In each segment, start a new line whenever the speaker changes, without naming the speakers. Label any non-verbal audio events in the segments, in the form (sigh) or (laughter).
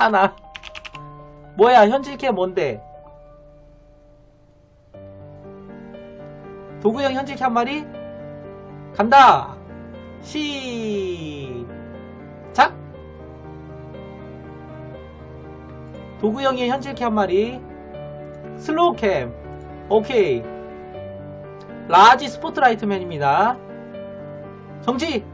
하나. 뭐야, 현질캐 뭔데? 도구형 현질캐 한 마리? 간다! 시작! 도구형의 현질캐 한 마리. 슬로우캠. 오케이. 라지 스포트라이트맨입니다. 정지!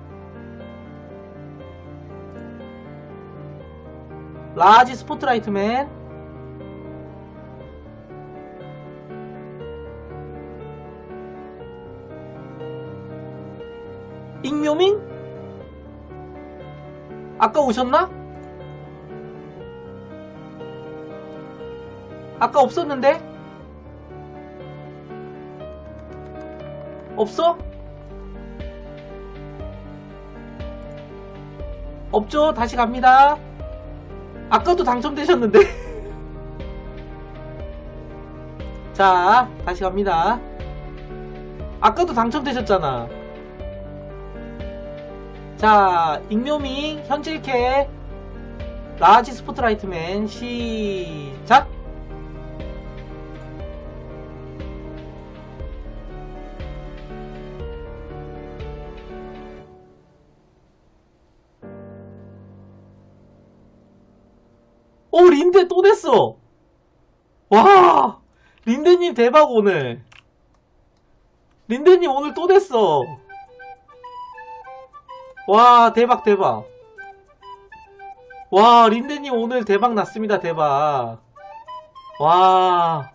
라지 스포트라이트맨. 익묘민? 아까 오셨나? 아까 없었는데? 없어? 없죠? 다시 갑니다. 아까도 당첨되셨는데. (laughs) 자, 다시 갑니다. 아까도 당첨되셨잖아. 자, 익묘미, 현질캐, 라지 스포트라이트맨, 시작! 오, 린데 또 됐어! 와! 린데님 대박 오늘! 린데님 오늘 또 됐어! 와, 대박, 대박. 와, 린데님 오늘 대박 났습니다, 대박. 와.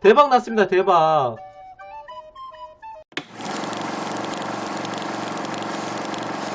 대박 났습니다, 대박.